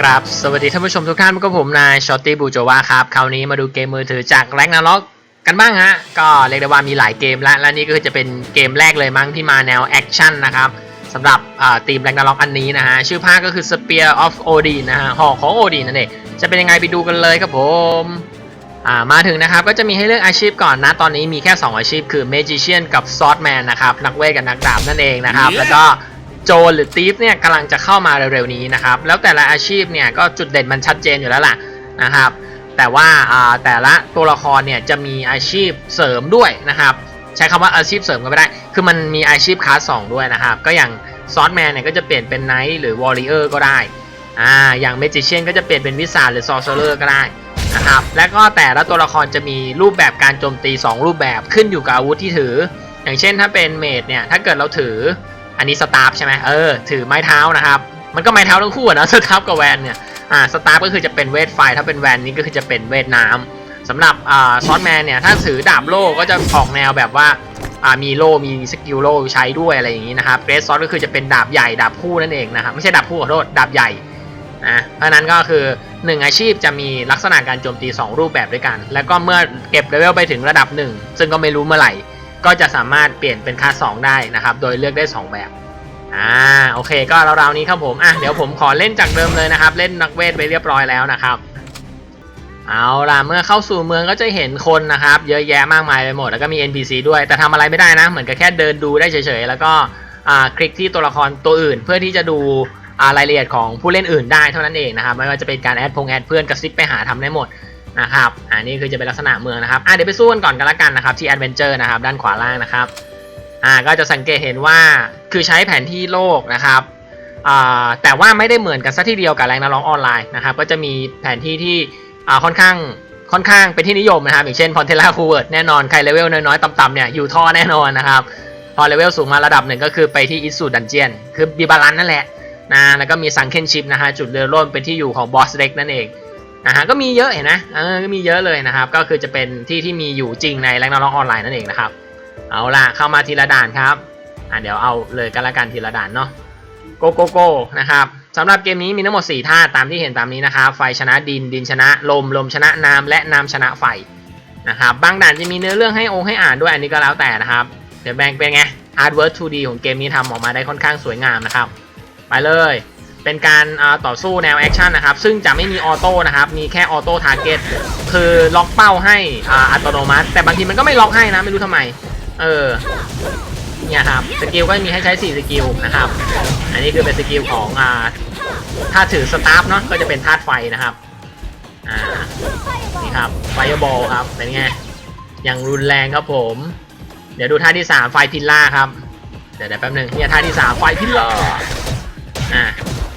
ครับ สวัสดีท่านผู้ชมทุกท่านกับผมนายชอตตี้บูโจวาครับ คราวนี้มาดูเกมมือถือจากแรงนาล็อกกันบ้างฮะ ก็เรียกได้ว่ามีหลายเกมแล้ว และนี่ก็คือจะเป็นเกมแรกเลยมั้งที่มาแนวแอคชั่นนะครับสำหรับทีมแรงนาล็อกอันนี้นะฮะ ชื่อภาคก็คือ Spear of Odin นะฮะหอกของโอดินนั่นเอง จะเป็นยังไงไปดูกันเลยครับผมมาถึงนะครับก็จะมีให้เลือกอาชีพก่อนนะ ตอนนี้มีแค่ 2 อาชีพคือ Magician กับ Swordman นะครับ นักเวทกับนักดาบนั่นเองนะครับ แล้วก็ โจรหรือตีฟเนี่ยกำลังจะเข้ามาเร็วๆนี้นะครับ แล้วแต่ละอาชีพเนี่ยก็จุดเด่นมันชัดเจนอยู่แล้วล่ะนะครับ แต่ว่าแต่ละตัวละครเนี่ยจะมีอาชีพเสริมด้วยนะครับ ใช้คำว่าอาชีพเสริมก็ไม่ได้ คือมันมีอาชีพคลาสสองด้วยนะครับ ก็อย่างซอสแมนเนี่ยก็จะเปลี่ยนเป็นไนท์หรือวอริเออร์ก็ได้อ่าอย่างเมจิเชียนก็จะเปลี่ยนเป็นวิสาหรือซอร์เซอร์ก็ได้นะครับ และก็แต่ละตัวละครจะมีรูปแบบการโจมตี 2 รูปแบบขึ้นอยู่กับอาวุธที่ถือ อย่างเช่นถ้าเป็นเมดเนี่ยถ้าเกิดเราถือ อันนี้สตาร์ฟใช่ไหมเออ ถือไม้เท้านะครับ มันก็ไม้เท้าทั้งคู่นะสตาร์ฟกับแวนเนี่ย อ่า สตาร์ฟก็คือจะเป็นเวทไฟ ถ้าเป็นแวนนี่ก็คือจะเป็นเวทน้ำสำหรับ อ่า ซอสแมนเนี่ย ถ้าถือดาบโล่ก็จะออกแนวแบบว่า อ่า มีโล่ มีสกิลโล่ใช้ด้วยอะไรอย่างนี้นะครับเกรสซอสก็คือจะเป็นดาบใหญ่ ดาบคู่นั่นเองนะครับ ไม่ใช่ดาบคู่ขอโทษ ดาบใหญ่นะเพราะฉะนั้นก็คือ 1 อาชีพจะมีลักษณะการโจมตี 2 รูปแบบด้วยกัน แล้วก็เมื่อเก็บเลเวลไปถึงระดับ 1 ซึ่งก็ไม่รู้เมื่อไหร่ ก็จะสามารถเปลี่ยนเป็นค่า2ได้นะครับ โดยเลือกได้ 2 แบบ อ่า โอเค ก็ราวๆนี้ครับผม อะ เดี๋ยวผมขอเล่นจากเดิมเลยนะครับ เล่นนักเวทไปเรียบร้อยแล้วนะครับ เอาล่ะ เมื่อเข้าสู่เมืองก็จะเห็นคนนะครับ เยอะแยะมากมายไปหมด แล้วก็มี NPC ด้วย แต่ทำอะไรไม่ได้นะ เหมือนกับแค่เดินดูได้เฉยๆ แล้วก็ อ่า คลิกที่ตัวละครตัวอื่น เพื่อที่จะดูอ่ารายละเอียดของผู้เล่นอื่นได้เท่านั้นเองนะครับ ไม่ว่าจะเป็นการแอดพงแอดเพื่อนกระซิบไปหาทำได้หมด นะครับอันนี้คือจะเป็นลักษณะเมืองนะครับอะเดี๋ยวไปสู้กันก่อนกันละกันนะครับที่ Adventure นะครับด้านขวาล่างนะครับอ่าก็จะสังเกตเห็นว่าคือใช้แผนที่โลกนะครับอ่าแต่ว่าไม่ได้เหมือนกันซะทีเดียวกับแรงนักร้องออนไลน์นะครับก็จะมีแผนที่ที่อ่าค่อนข้างค่อนข้างเป็นที่นิยมนะครับอย่างเช่นพอนเทล่าคูเวิร์ดแน่นอนใครเลเวลน้อยๆต่ำๆเนี่ยอยู่ท่อแน่นอนนะครับพอเลเวลสูงมาระดับหนึ่งก็คือไปที่อิสูดันเจียนคือบีบาลันนั่นแหละนะแล้วก็มีซังเคนชิพนะฮะจุดเรือร่นเป็นที่อยู่ของบอสเล็กนั่นเอง นะฮะก็มีเยอะเห็นนะเออก็มีเยอะเลยนะครับ ก็คือจะเป็นที่ที่มีอยู่จริงในแรงนักร้องออนไลน์นั่นเองนะครับ เอาล่ะเข้ามาทีละด่านครับอะเดี๋ยวเอาเลยกันละกันทีละด่านเนาะโกโกโกนะครับสำหรับเกมนี้มีทั้งหมด 4 ท่าตามที่เห็นตามนี้นะครับ ไฟชนะดิน ดินชนะลม ลมชนะน้ำและน้ำชนะไฟนะครับ บางด่านจะมีเนื้อเรื่องให้องค์ให้อ่านด้วยอันนี้ก็แล้วแต่นะครับ เดี๋ยวแบ่งเป็นไง Artwork 2D ของเกมนี้ทำออกมาได้ค่อนข้างสวยงามนะครับ ไปเลย เป็นการต่อสู้แนวแอคชั่นนะครับ ซึ่งจะไม่มีออโต้นะครับ มีแค่ออโต้ทาร์เก็ตคือล็อกเป้าให้อัตโนมัติ แต่บางทีมันก็ไม่ล็อกให้นะ ไม่รู้ทำไม เออเนี่ยครับสกิลก็มีให้ใช้ 4 สกิลนะครับ อันนี้คือเป็นสกิลของอ่าถ้าถือสตาร์ฟเนาะก็จะเป็นธาตุไฟนะครับอ่านี่ครับไฟบอลครับเป็นไงอย่างรุนแรงครับผม เดี๋ยวดูท่าที่ 3 ไฟพิลล่าครับ เดี๋ยวแป๊บหนึงเนี่ยท่าที่ 3 ไฟพิลล่าอ่า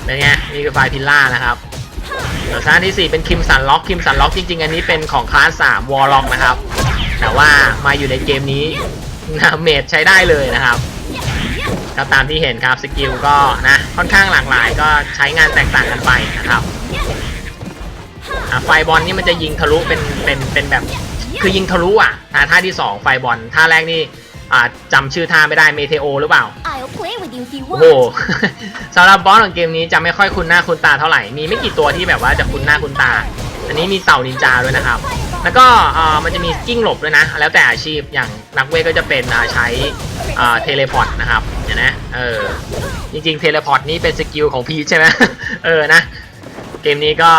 เป็นไงนี่คือไฟพิลล่านะครับส่วนท่าที่ 4 เป็นคิมสันล็อกคิมสันล็อกจริง ๆ อันนี้เป็นของคลาส3วอลล็อกนะครับ แต่ว่ามาอยู่ในเกมนี้นะเมดใช้ได้เลยนะครับก็ตามที่เห็นครับสกิลก็นะค่อนข้างหลากหลายก็ใช้งานแตกต่างกันไปนะครับไฟบอลนี่มันจะยิงทะลุเป็นเป็นเป็นแบบ คือยิงทะลุอะอะท่าที่ 2 ไฟบอลท่าแรกนี่ อ่าจำชื่อท่าไม่ได้เมเทโอหรือเปล่า I'll play with you if you โอ้ want. โหสำหรับบอสของเกมนี้จะไม่ค่อยคุ้นหน้าคุ้นตาเท่าไหร่ มีไม่กี่ตัวที่แบบว่าจะคุ้นหน้าคุ้นตา อันนี้มีเต่านินจาด้วยนะครับ แล้วก็เอ่อมันจะมีกิ้งหลบด้วยนะ แล้วแต่อาชีพ อย่างนักเวทก็จะเป็นอ่าใช้อ่าเทเลพอร์ตนะครับเห็นไหมเออ จริงๆเทเลพอร์ตนี่เป็นสกิลของพีชใช่ไหม เออนะ เกมนี้ก็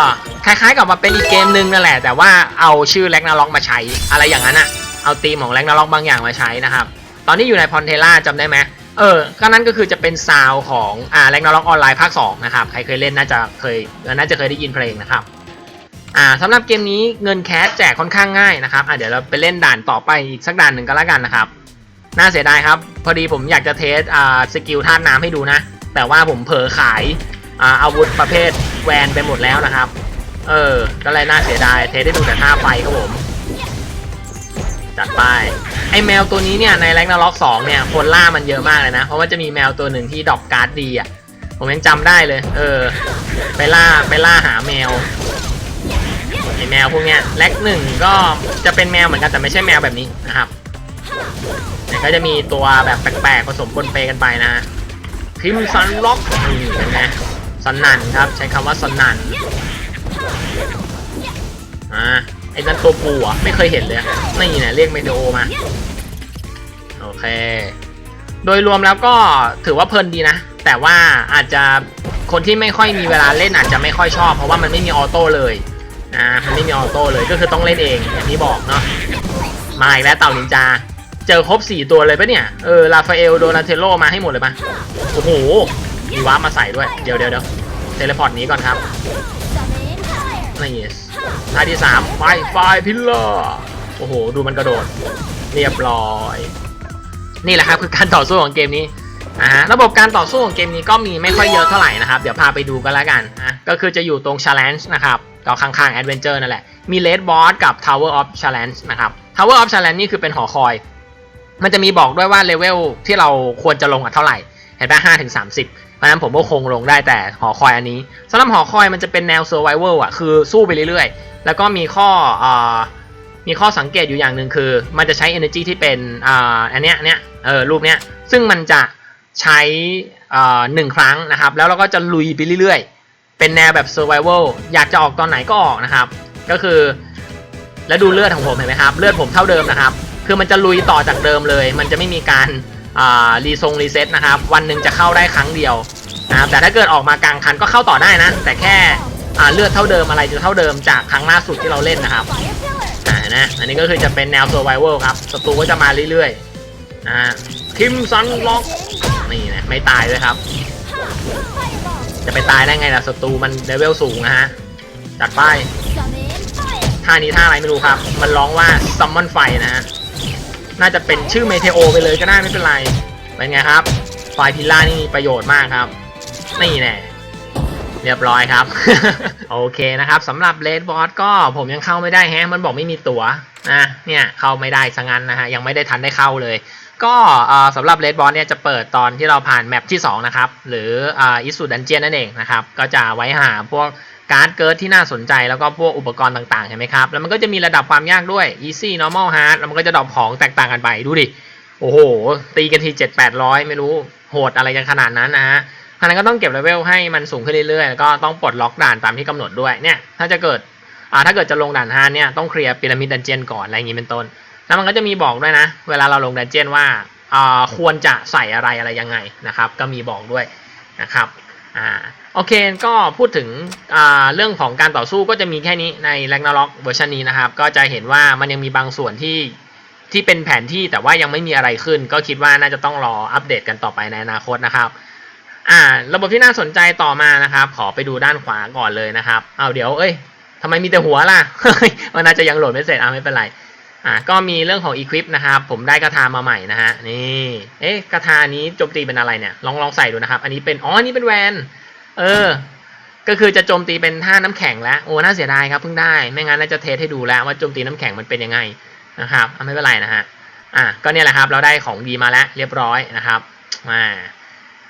คล้ายๆกับมาเป็นอีกเกมหนึ่งนั่นแหละ แต่ว่าเอาชื่อแล็กนาล็อกมาใช้ อะไรอย่างนั้นอะเอาธีมของแล็กนาล็อกบางอย่างมาใช้นะครับ ตอนนี้อยู่ในพอนเทล่าจำได้ไหมเออก็นั่นก็คือจะเป็นซาวของอ่าแล็กนาล็อกออนไลน์ภาค2นะครับ ใครเคยเล่นน่าจะเคยน่าจะเคยได้ยินเพลงนะครับ อ่าสำหรับเกมนี้เงินแคสแจกค่อนข้างง่ายนะครับ อ่าเดี๋ยวเราไปเล่นด่านต่อไปอีกสักด่านหนึ่งก็แล้วกันนะครับ น่าเสียดายครับ พอดีผมอยากจะเทสอ่าสกิลท่าตุน้ำให้ดูนะ แต่ว่าผมเผลอขายอ่าอาวุธประเภทแวนไปหมดแล้วนะครับ เออ ก็เลยน่าเสียดาย เทสได้ดูแต่ท่าไฟครับผม จัดไปไอแมวตัวนี้เนี่ยในแรงนาล็อกสองเนี่ยคนล่ามันเยอะมากเลยนะ เพราะว่าจะมีแมวตัวหนึ่งที่ดรอกการ์ดดีอะผมยังจำได้เลย เออ ไปล่าไปล่าหาแมวไอแมวพวกเนี้ยแล็กหนึ่งก็จะเป็นแมวเหมือนกันแต่ไม่ใช่แมวแบบนี้นะครับแต่ก็จะมีตัวแบบแปลกๆผสมปนเปกันไปนะคริมซันล็อกนี่เห็นไหมสนันครับใช้คำว่าสนันอ่า ไอ้นั่นตัวปูอะไม่เคยเห็นเลยนี่เนี่ยเรียกเมเทโอมาโอเค โดยรวมแล้วก็ถือว่าเพลินดีนะ แต่ว่าอาจจะคนที่ไม่ค่อยมีเวลาเล่นอาจจะไม่ค่อยชอบ เพราะว่ามันไม่มีออโต้เลยอ่ามันไม่มีออโต้เลยก็คือต้องเล่นเองอย่างที่บอกเนาะมาอีกแล้วเต่านินจา เจอครบ 4 ตัวเลยปะเนี่ยเออราฟาเอลโดนาเทโลมาให้หมดเลยปะโอ้โหมีวาร์ปมาใส่ด้วยเดี๋ยวเดี๋ยวเดี๋ยวเทเลพอร์ตหนี้ก่อนครับ นี่ท่าที่สามไฟไฟพิลเลอร์โอ้โห ดูมันกระโดด เรียบร้อย นี่แหละครับคือการต่อสู้ของเกมนี้อ่าฮะระบบการต่อสู้ของเกมนี้ก็มีไม่ค่อยเยอะเท่าไหร่นะครับ เดี๋ยวพาไปดูกันแล้วกันอะก็คือจะอยู่ตรง Challenge นะครับก็ข้างๆ Adventure นั่นแหละ มี Red Boss กับ Tower of Challenge นะครับ Tower of Challenge นี่คือเป็นหอคอย มันจะมีบอกด้วยว่าเลเวลที่เราควรจะลงอะเท่าไหร่ เห็นป่ะห้าถึงสามสิบ เพราะนั้นผมก็คงลงได้แต่หอคอยอันนี้สำหรับหอคอยมันจะเป็นแนว survival อะคือสู้ไปเรื่อยๆ แล้วก็มีข้ออ่ามีข้อสังเกตอยู่อย่างหนึ่งคือ มันจะใช้ energy ที่เป็นอ่าอันเนี้ยเนี้ยเออรูปเนี้ยซึ่งมันจะใช้อ่าหนึ่งครั้งนะครับ แล้วเราก็จะลุยไปเรื่อยๆ เป็นแนวแบบ survival อยากจะออกตอนไหนก็ออกนะครับ ก็คือ แล้วดูเลือดของผมเห็นไหมครับ เลือดผมเท่าเดิมนะครับ คือมันจะลุยต่อจากเดิมเลย มันจะไม่มีการ รีทรงรีเซ็ตนะครับ วันหนึ่งจะเข้าได้ครั้งเดียวนะครับแต่ถ้าเกิดออกมากลางคันก็เข้าต่อได้นะ แต่แค่เลือดเท่าเดิมอะไรจะเท่าเดิมจากครั้งล่าสุดที่เราเล่นนะครับอ่านะอันนี้ก็คือจะเป็นแนว survival ครับศัตรูก็จะมาเรื่อยๆนะคิมซันล็อกนี่นะไม่ตายด้วยครับ จะไปตายได้ไงล่ะศัตรูมันเลเวลสูงนะฮะจัดไปท่านี้ท่าอะไรไม่รู้ครับ มันร้องว่า summon ไฟนะฮะ น่าจะเป็นชื่อเมเทโอไปเลยก็ได้ไม่เป็นไร เป็นไงครับไฟพิลล่านี่มีประโยชน์มากครับ นี่แน่เรียบร้อยครับ โอเคนะครับสำหรับเลดบอสก็ผมยังเข้าไม่ได้แฮะมันบอกไม่มีตั๋วนะเนี่ยเข้าไม่ได้ซะงั้นนะฮะยังไม่ได้ทันได้เข้าเลย ก็สำหรับเลดบอสเนี่ยจะเปิดตอนที่เราผ่านแมปที่ 2 นะครับ หรืออิสุดันเจียนนั่นเองนะครับ ก็จะไว้หาพวก การ์ดเกิร์ดที่น่าสนใจแล้วก็พวกอุปกรณ์ต่างๆใช่ไหมครับ แล้วมันก็จะมีระดับความยากด้วย easy normal hard แล้วมันก็จะดรอปของแตกต่างกันไปดูดิ โอ้โห ตีกันทีเจ็ดแปดร้อยไม่รู้โหดอะไรกันขนาดนั้นนะฮะอันนั้นก็ต้องเก็บเลเวลให้มันสูงขึ้นเรื่อยๆแล้วก็ต้องปลดล็อกด่านตามที่กำหนดด้วยเนี่ยถ้าจะเกิดอ่าถ้าเกิดจะลงด่านฮาเนี่ยต้องเคลียร์พีระมิดดันเจียนก่อนอะไรอย่างนี้เป็นต้น แล้วมันก็จะมีบอกด้วยนะ เวลาเราลงดันเจียนว่าอ่าควรจะใส่อะไรอะไรยังไงนะครับ ก็มีบอกด้วยนะครับอ่า โอเคก็พูดถึงเรื่องของการต่อสู้ก็จะมีแค่นี้ใน Ragnarok เวอร์ชันนี้นะครับ ก็จะเห็นว่ามันยังมีบางส่วนที่ที่เป็นแผนที่แต่ว่ายังไม่มีอะไรขึ้น ก็คิดว่าน่าจะต้องรออัปเดตกันต่อไปในอนาคตนะครับอ่าระบบที่น่าสนใจต่อมานะครับ ขอไปดูด้านขวาก่อนเลยนะครับเอาเดี๋ยวเอ้ยทำไมมีแต่หัวล่ะมันน่าจะยังโหลดไม่เสร็จอะไม่เป็นไรอ่าก็มีเรื่องของ Equip นะครับ ผมได้กระทามาใหม่นะฮะนี่เอ๊ะกระทานี้โจมตีเป็นอะไรเนี่ยลองลองใส่ดูนะครับ อันนี้เป็นอ๋ออันนี้เป็นแวน เออ ก็คือจะโจมตีเป็นท่าน้ำแข็งแล้วโอ้น่าเสียดายครับเพิ่งได้ ไม่งั้นน่าจะเทสให้ดูแล้วว่าโจมตีน้ำแข็งมันเป็นยังไงนะครับไม่เป็นไรนะฮะอะก็เนี่ยแหละครับเราได้ของดีมาแล้วเรียบร้อยนะครับอ่า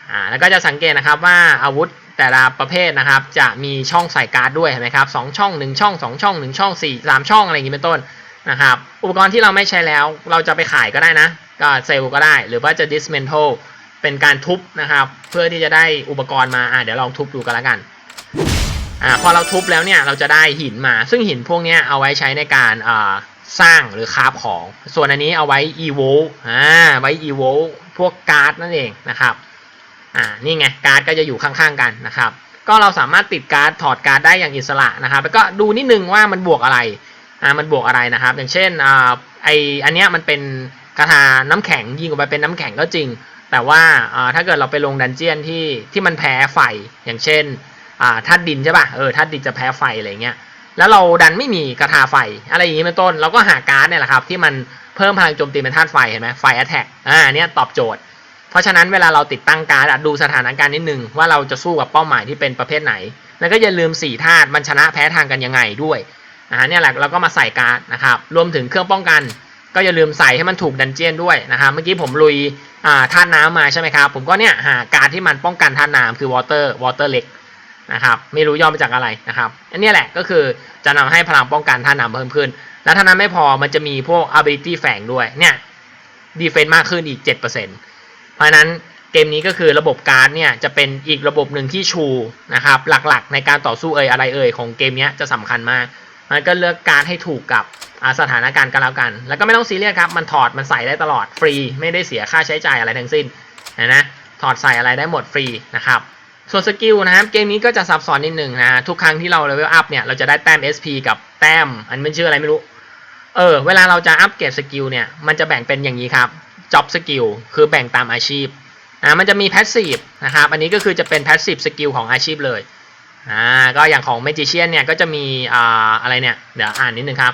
อ่าแล้วก็จะสังเกตนะครับว่าอาวุธแต่ละประเภทนะครับจะมีช่องใส่การ์ดด้วยเห็นไหมครับสองช่องหนึ่งช่องสองช่องหนึ่งช่องสี่สามช่องอะไรอย่างนี้เป็นต้นนะครับอุปกรณ์ที่เราไม่ใช้แล้วเราจะไปขายก็ได้นะ ก็เซลล์ก็ได้ หรือว่าจะ dismantle เป็นการทุบนะครับ เพื่อที่จะได้อุปกรณ์มาอ่าเดี๋ยวลองทุบดูกันแล้วกันอ่าพอเราทุบแล้วเนี่ยเราจะได้หินมา ซึ่งหินพวกนี้เอาไว้ใช้ในการอ่าสร้างหรือคราฟของ ส่วนอันนี้เอาไว้ evo อ่าไว้ evo พวกการ์ดนั่นเองนะครับอ่านี่ไงการ์ดก็จะอยู่ข้างๆกันนะครับ ก็เราสามารถติดการ์ดถอดการ์ดได้อย่างอิสระนะครับ แล้วก็ดูนิดนึงว่ามันบวกอะไรอ่ามันบวกอะไรนะครับ อย่างเช่นอ่าไออันเนี้ยมันเป็นคาถาน้ำแข็งยิงออกไปเป็นน้ำแข็งก็จริง แต่ว่าถ้าเกิดเราไปลงดันเจียนที่ที่มันแพ้ไฟอย่างเช่นธาตุดินใช่ป่ะเออธาตุดินจะแพ้ไฟอะไรเงี้ยแล้วเราดันไม่มีกระทาไฟ อะไรอย่างนี้เป็นต้น เราก็หาการ์ดเนี่ยแหละครับที่มันเพิ่มพลังโจมตีเป็นธาตุไฟเห็นไหมไฟแอตแทกอ่าอันเนี้ยตอบโจทย์ เพราะฉะนั้นเวลาเราติดตั้งการ์ดดูสถานการณ์นิดนึงว่าเราจะสู้กับเป้าหมายที่เป็นประเภทไหน แล้วก็อย่าลืม4ธาตุมันชนะแพ้ทางกันยังไงด้วยอ่าเนี่ยแหละเราก็มาใส่การ์ดนะครับรวมถึงเครื่องป้องกัน ก็อย่าลืมใส่ให้มันถูกดันเจียนด้วยนะครับเมื่อกี้ผมลุยอ่าธาน้ำมาใช่ไหมครับ ผมก็เนี่ยหาการที่มันป้องกันธาน้ำคือวอเตอร์วอเตอร์เล็กนะครับไม่รู้ย่อมาจากอะไรนะครับอันนี้แหละก็คือจะนำให้พลังป้องกันท่าน้ำเพิ่มขึ้น แล้วท่านั้นไม่พอมันจะมีพวก ability แฝงด้วยเนี่ย defense มากขึ้นอีก 7%เพราะฉะนั้นเกมนี้ก็คือระบบการ์ดเนี่ยจะเป็นอีกระบบหนึ่งที่ชูนะครับหลักๆ ในการต่อสู้เอ่ยอะไรเอ่ยของเกมนี้จะสำคัญมาก มันก็เลือกการให้ถูกกับสถานการณ์กันแล้วกัน แล้วก็ไม่ต้องซีเรียสครับ มันถอดมันใส่ได้ตลอดฟรี ไม่ได้เสียค่าใช้จ่ายอะไรทั้งสิ้นนะนะถอดใส่อะไรได้หมดฟรีนะครับส่วนสกิลนะครับเกมนี้ก็จะซับซ้อนนิดหนึ่งนะทุกครั้งที่เราเลเวลอัพเนี่ยเราจะได้แต้ม SP กับแต้ม อันนเป็นชื่ออะไรไม่รู้เออเวลาเราจะอัพเกรดสกิลเนี่ยมันจะแบ่งเป็นอย่างนี้ครับ Job Skill คือแบ่งตามอาชีพนะมันจะมี Passive นะครับอันนี้ก็คือจะเป็น Passive Skill ของอาชีพเลย อ่าก็อย่างของ Magician เนี่ยก็จะมีอ่าอะไรเนี่ยเดี๋ยวอ่านนิดนึงครับ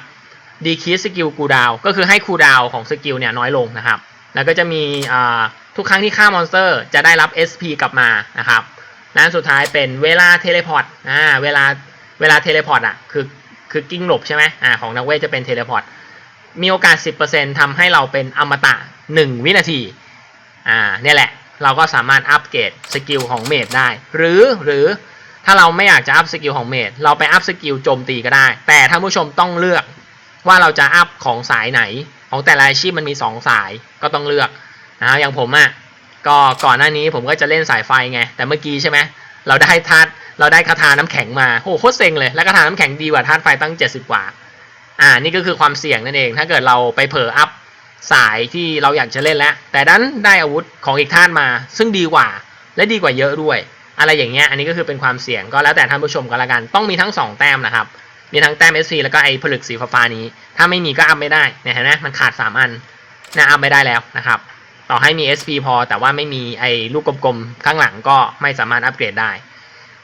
Decrease Skill Cooldown ก็คือให้ Cooldown ของสกิลเนี่ยน้อยลงนะครับ แล้วก็จะมีอ่าทุกครั้งที่ฆ่ามอนสเตอร์ จะได้รับ SP กลับมานะครับและอันสุดท้ายเป็นเวลาเทเลพอร์ตอ่าเวลาเวลาเทเลพอร์ตอะคือคือกิ้งหลบใช่ไหมอ่าของนักเวทจะเป็นเทเลพอร์ตมีโอกาส 10%ทำให้เราเป็นอมตะ 1 วินาทีอ่าเนี่ยแหละเราก็สามารถอัปเกรดสกิลของเมดได้ หรือหรือ ถ้าเราไม่อยากจะอัพสกิลของเมดเราไปอัพสกิลโจมตีก็ได้ แต่ท่านผู้ชมต้องเลือกว่าเราจะอัพของสายไหน ของแต่ละอาชีพมันมี 2 สายก็ต้องเลือกนะอย่างผมอะก็ก่อนหน้านี้ผมก็จะเล่นสายไฟไง แต่เมื่อกี้ใช่ไหมเราได้ธาตุเราได้คาถาน้ำแข็งมาโหโคตรเซ็งเลย แล้วคาถาน้ำแข็งดีกว่าธาตุไฟตั้ง 70 กว่า อ่า นี่ก็คือความเสี่ยงนั่นเอง ถ้าเกิดเราไปเผลออัพสายที่เราอยากจะเล่นแล้ว แต่ดันได้อาวุธของอีกธาตุมา ซึ่งดีกว่า และดีกว่าเยอะด้วย อะไรอย่างเงี้ยอันนี้ก็คือเป็นความเสี่ยงก็แล้วแต่ท่านผู้ชมก็แล้วกัน ต้องมีทั้ง 2 แต้มนะครับ มีทั้งแต้ม SC แล้วก็ไอ้ผลึกสีฟ้านี้ ถ้าไม่มีก็อัพไม่ได้เนี่ยเห็นไหมมันขาด 3 อันนะอัพไม่ได้แล้วนะครับ ต่อให้มี SP พอแต่ว่าไม่มีไอ้ลูกกลมๆข้างหลังก็ไม่สามารถอัปเกรดได้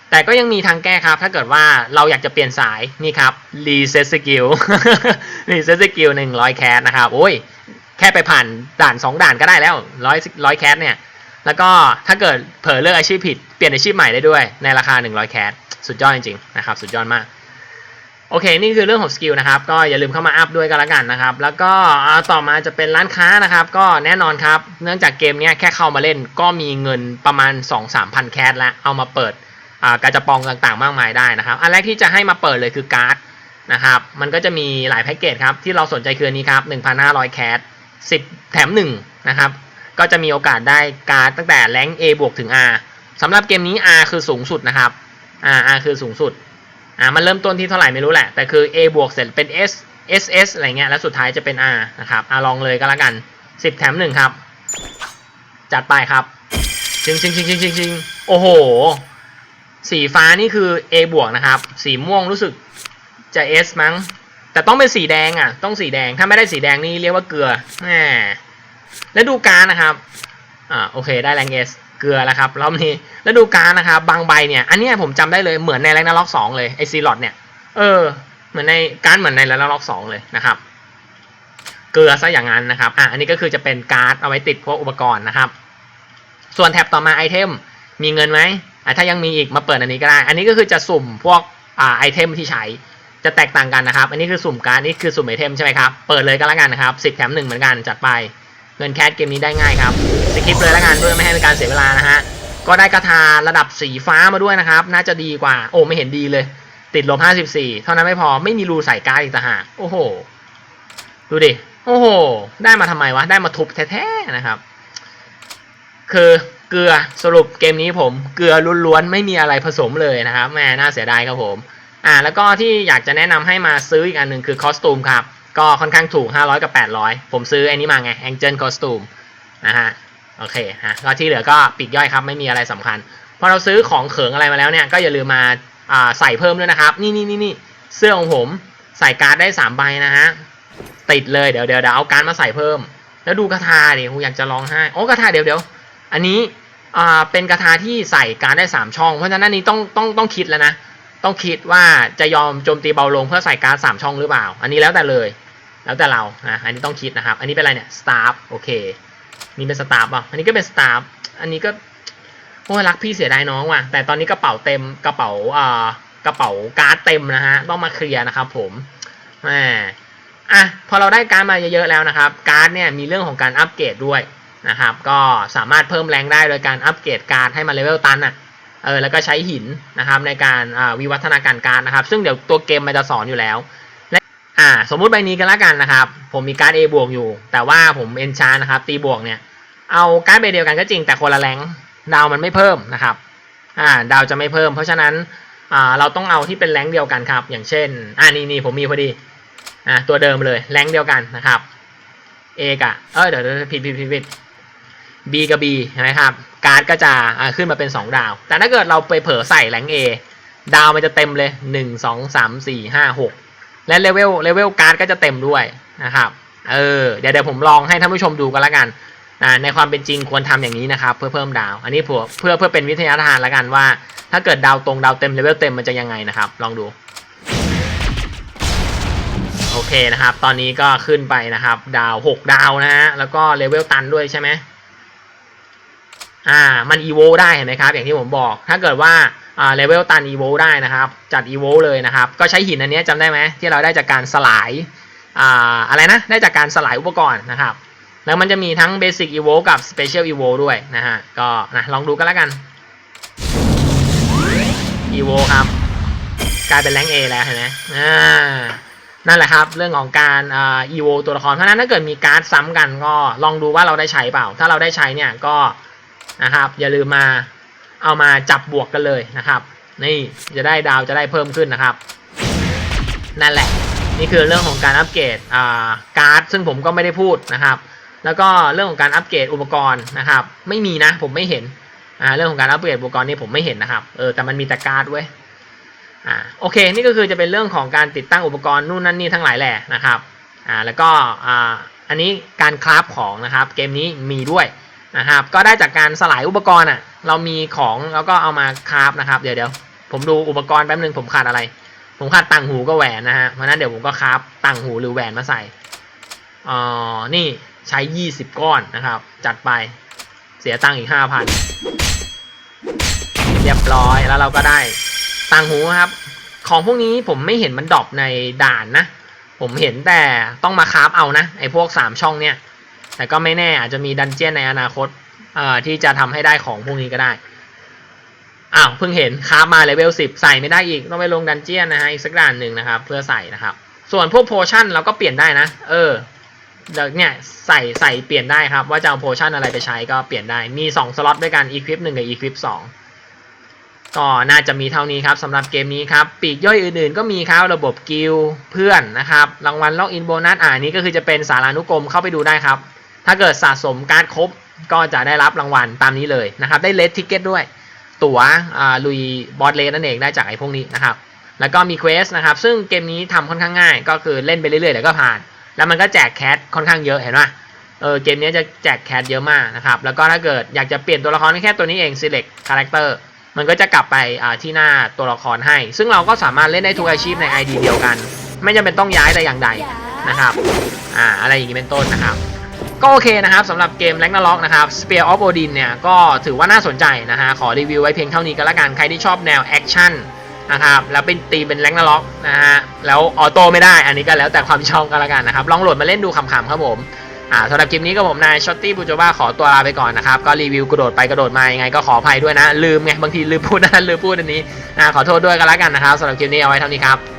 แต่ก็ยังมีทางแก้ครับ ถ้าเกิดว่าเราอยากจะเปลี่ยนสายนี่ครับ Reset Skill Reset Skill 100แคสนะครับโอ้ยแค่ไปผ่านด่าน 2 ด่านก็ได้แล้ว100 100แคสเนี่ย แล้วก็ถ้าเกิดเผลอเลือกอาชีพผิดเปลี่ยนอาชีพใหม่ได้ด้วยในราคา 100 แคสสุดยอดจริงๆนะครับสุดยอดมากโอเค นี่คือเรื่องของสกิลนะครับ ก็อย่าลืมเข้ามาอัพด้วยกันละกันนะครับ แล้วก็ต่อมาจะเป็นร้านค้านะครับ ก็แน่นอนครับ เนื่องจากเกมนี้แค่เข้ามาเล่น ก็มีเงินประมาณ 2-3พันแคสแล้ว เอามาเปิดอ่ากาจะปองต่างๆ มากมายได้นะครับ อันแรกที่จะให้มาเปิดเลยคือการ์ดนะครับ มันก็จะมีหลายแพ็กเกจครับ ที่เราสนใจคือนี้ครับ 1,500 แคส10 แถม1นะครับ ก็จะมีโอกาสได้การ์ดตั้งแต่แรง A บวกถึง R สำหรับเกมนี้ R คือสูงสุดนะครับ R R คือสูงสุดอ่ามันเริ่มต้นที่เท่าไหร่ไม่รู้แหละ แต่คือ A บวกเสร็จเป็น S S S อะไรเงี้ย แล้วสุดท้ายจะเป็น R นะครับอ่าลองเลยก็แล้วกัน 10 แถม 1 ครับ จัดไปครับชิงชิงชิงชิงชิงชิงโอ้โห สีฟ้านี่คือ A บวกนะครับ สีม่วงรู้สึกจะ S มั้ง แต่ต้องเป็นสีแดงอะ ต้องสีแดง ถ้าไม่ได้สีแดงนี่เรียกว่าเกลือแหม แล้วดูการนะครับอ่าโอเคได้แรง S เกลือแล้วครับรอบนี้แล้วดูการนะครับบางใบเนี่ยอันนี้ผมจำได้เลยเหมือนในแรงนาล็อกสองเลยไอซีลอดเนี่ยเออเหมือนในการเหมือนในแรงนาล็อกสองเลยนะครับ เกลือซะอย่างนั้นนะครับอะอันนี้ก็คือจะเป็นการ์ดเอาไว้ติดพวกอุปกรณ์นะครับ ส่วนแท็บต่อมาไอเทมมีเงินไหมอะถ้ายังมีอีกมาเปิดอันนี้ก็ได้ อันนี้ก็คือจะสุ่มพวกอ่าไอเทมที่ใช้จะแตกต่างกันนะครับ อันนี้คือสุ่มการ์ดนี่คือสุ่มไอเทมใช่ไหมครับ เปิดเลยก็แล้วกันนะครับ10แถม1เหมือนกันจัดไป เงินแคสเกมนี้ได้ง่ายครับสกิปเลยล้วกันเพื่อไม่ให้เป็นการเสียเวลานะฮะก็ได้กระทาระดับสีฟ้ามาด้วยนะครับ น่าจะดีกว่า โอ้ไม่เห็นดีเลย ติดลบ 54 เท่านั้นไม่พอไม่มีรูใส่การ์ดอีกต่างหากโอ้โห ดูดิ โอ้โห ได้มาทำไมวะ ได้มาทุบแท้ๆนะครับ คือเกลือสรุปเกมนี้ผม เกลือล้วนๆ ไม่มีอะไรผสมเลยนะครับแหม่น่าเสียดายครับผม อ่า แล้วก็ที่อยากจะแนะนำให้มาซื้ออีกอันหนึ่งคือคอสตูมครับ ก็ค่อนข้างถูก 500 กับ 800 ผมซื้อไอันนี้มาไง Angel Costume นะฮะ โอเคฮะก็ที่เหลือก็ปีกย่อยครับ ไม่มีอะไรสำคัญ พอเราซื้อของเขิงอะไรมาแล้วเนี่ย ก็อย่าลืมมาาใส่เพิ่มด้วยนะครับ นี่นี่นี่นี่เสื้อของผมใส่การ์ดได้3ใบนะฮะ ติดเลยเดี๋ยวเดี๋ยวเดี๋ยวเอาการ์ดมาใส่เพิ่ม แล้วดูกระทาดิผมอยากจะร้องไห้โอ้กระทาเดี๋ยวเดี๋ยวอันนี้อ่าเป็นกระทาที่ใส่การ์ดได้ 3 ช่อง เพราะฉะนั้นนี้ต้องต้องต้องคิดแล้วนะ ต้องคิดว่าจะยอมโจมตีเบาลงเพื่อใส่การ์ดสามช่องหรือเปล่า อันนี้แล้วแต่เลย แล้วแต่เรานะอันนี้ต้องคิดนะครับ อันนี้เป็นอะไรเนี่ยสตาร์ฟโอเค นี่เป็นสตาร์ฟอะอันนี้ก็เป็นสตาร์ฟอันนี้ก็โอ้ยรักพี่เสียดายน้องว่ะ แต่ตอนนี้กระเป๋าเต็มกระเป๋าอ่ากระเป๋าการ์ดเต็มนะฮะ ต้องมาเคลียร์นะครับผมแหมอะพอเราได้การ์ดมาเยอะๆแล้วนะครับ การ์ดเนี่ยมีเรื่องของการอัปเกรดด้วยนะครับ ก็สามารถเพิ่มแรงได้โดยการอัปเกรดการ์ดให้มันเลเวลตันอะเออแล้วก็ใช้หินนะครับในการอ่าวิวัฒนาการการ์ดนะครับ ซึ่งเดี๋ยวตัวเกมมันจะสอนอยู่แล้ว อ่า สมมุติใบนี้กันละกันนะครับ ผมมีการ์ด A บวกอยู่ แต่ว่าผมเอนชานนะครับ ตีบวกเนี่ย เอาการ์ดใบเดียวกันก็จริงแต่คนละแรงดาวมันไม่เพิ่มนะครับ อ่า ดาวจะไม่เพิ่ม เพราะฉะนั้น อ่า เราต้องเอาที่เป็นแรงเดียวกันครับ อย่างเช่น อ่านี่นี่ผมมีพอดี อ่า ตัวเดิมเลยแรงเดียวกันนะครับ A กับเออเดี๋ยวเดี๋ยวผิดผิดผิดผิด B กับ B ใช่ไหมครับ การ์ดก็จะอ่าขึ้นมาเป็น 2 ดาว แต่ถ้าเกิดเราไปเผลอใส่แรง A ดาวมันจะเต็มเลย 1 2 3 4 5 6 และเลเวลเลเวลการ์ดก็จะเต็มด้วยนะครับ เออเดี๋ยวเดี๋ยวผมลองให้ท่านผู้ชมดูกันละกันอ่าในความเป็นจริงควรทำอย่างนี้นะครับเพื่อเพิ่มดาว อันนี้เพื่อเพื่อเพื่อเป็นวิทยาทานละกันว่า ถ้าเกิดดาวตรงดาวเต็มเลเวลเต็มมันจะยังไงนะครับ ลองดู โอเคนะครับ ตอนนี้ก็ขึ้นไปนะครับ ดาว 6 ดาวนะฮะแล้วก็เลเวลตันด้วยใช่ไหมอ่ามันอีโวได้เห็นไหมครับ อย่างที่ผมบอก ถ้าเกิดว่า อ่าเลเวลตันอีโวได้นะครับ จัดอีโวเลยนะครับ ก็ใช้หินอันนี้จำได้ไหมที่เราได้จากการสลายอ่าอะไรนะ ได้จากการสลายอุปกรณ์นะครับ แล้วมันจะมีทั้ง Basic Evo กับ Special Evo ด้วยนะฮะ ก็นะลองดูกันแล้วกัน Evo ครับ กลายเป็นแรงเอแล้วเห็นไหมอ่านั่นแหละครับ เรื่องของการอ่า evo ตัวละครเพราะฉะนั้นถ้าเกิดมีการ์ดซ้ำกันก็ลองดูว่าเราได้ใช้เปล่า ถ้าเราได้ใช้เนี่ยก็นะครับอย่าลืมมา เอามาจับบวกกันเลยนะครับ นี่จะได้ดาวจะได้เพิ่มขึ้นนะครับ นั่นแหละ นี่คือเรื่องของการอัปเกรดอ่าการ์ดซึ่งผมก็ไม่ได้พูดนะครับ แล้วก็เรื่องของการอัปเกรดอุปกรณ์นะครับ ไม่มีนะผมไม่เห็นอ่าเรื่องของการอัปเกรดอุปกรณ์นี่ผมไม่เห็นนะครับเออแต่มันมีแต่การ์ดเว้ยอ่าโอเค นี่ก็คือจะเป็นเรื่องของการติดตั้งอุปกรณ์นู่นนั่นนี่ทั้งหลายแหละนะครับอ่าแล้วก็อ่าอันนี้การคราฟของนะครับ เกมนี้มีด้วย นะครับ ก็ได้จากการสลายอุปกรณ์อะ เรามีของแล้วก็เอามาคราฟนะครับ เดี๋ยวเดี๋ยวผมดูอุปกรณ์แป๊บนึงผมขาดอะไร ผมขาดต่างหูก็แหวนนะฮะ เพราะนั้นเดี๋ยวผมก็คราฟต่างหูหรือแหวนมาใส่อ๋อนี่ใช้ 20 ก้อนนะครับ จัดไปเสียตังค์อีก 5,000 เรียบร้อยแล้วเราก็ได้ต่างหูครับ ของพวกนี้ผมไม่เห็นมันดรอปในด่านนะ ผมเห็นแต่ต้องมาคราฟเอานะไอ้พวก 3 ช่องเนี่ย แต่ก็ไม่แน่อาจจะมีดันเจียนในอนาคตที่จะทำให้ได้ของพวกนี้ก็ได้อ้าวเพิ่งเห็นคราฟมาเลเวล10 ใส่ไม่ได้อีกต้องไปลงดันเจียนนะฮะอีกสักด่านหนึ่งนะครับ เพื่อใส่นะครับ ส่วนพวกโพชั่นเราก็เปลี่ยนได้นะ เออเดี๋ยวเนี่ยใส่ใส่เปลี่ยนได้ครับ ว่าจะเอาโพชั่นอะไรไปใช้ก็เปลี่ยนได้มี 2 สล็อตด้วยกัน equip 1กับ equip 2ก็น่าจะมีเท่านี้ครับสำหรับเกมนี้ครับปีกย่อยอื่นๆ ก็มีครับระบบกิลเพื่อนนะครับรางวัลล็อกอินโบนัสอ่านี้ก็คือจะเป็นสารานุกรมเข้าไปดูได้ครับ ถ้าเกิดสะสมการ์ดครบก็จะได้รับรางวัลตามนี้เลยนะครับ ได้เลสทิกเก็ตด้วย ตั๋วลุยบอสเลสนั่นเองได้จากไอ้พวกนี้นะครับ แล้วก็มีเควสนะครับ ซึ่งเกมนี้ทำค่อนข้างง่าย ก็คือเล่นไปเรื่อยๆเดี๋ยวก็ผ่าน แล้วมันก็แจกแคทค่อนข้างเยอะเห็นไหมเออเกมนี้จะแจกแคทเยอะมากนะครับ แล้วก็ถ้าเกิดอยากจะเปลี่ยนตัวละครแค่ตัวนี้เอง select character มันก็จะกลับไปที่หน้าตัวละครให้ ซึ่งเราก็สามารถเล่นได้ทุกอาชีพใน ID เดียวกัน ไม่จำเป็นต้องย้ายแต่อย่างใดนะครับ อ่า อะไรอย่างนี้เป็นต้นนะครับ ก็โอเคนะครับสำหรับเกม Ragnarok นะครับ Spear of Odin เนี่ยก็ถือว่าน่าสนใจนะฮะขอรีวิวไว้เพียงเท่านี้ก็แล้วกันใครที่ชอบแนวแอคชั่นนะครับแล้วเป็นตีเป็น Ragnarok นะฮะแล้วออโต้ไม่ได้อันนี้ก็แล้วแต่ความชอบก็แล้วกันนะครับลองโหลดมาเล่นดูขำๆครับผมอ่าสำหรับคลิปนี้ก็ผมนายช็อตตี้บูโจบ้าขอตัวลาไปก่อนนะครับก็รีวิวกระโดดไปกระโดดมายังไงก็ขออภัยด้วยนะ ลืมไงบางทีลืมพูดนะลืมพูดอันนี้นะขอโทษด้วยก็แล้วกันนะครับสำหรับคลิปนี้เอาไว้เท่านี้ครับ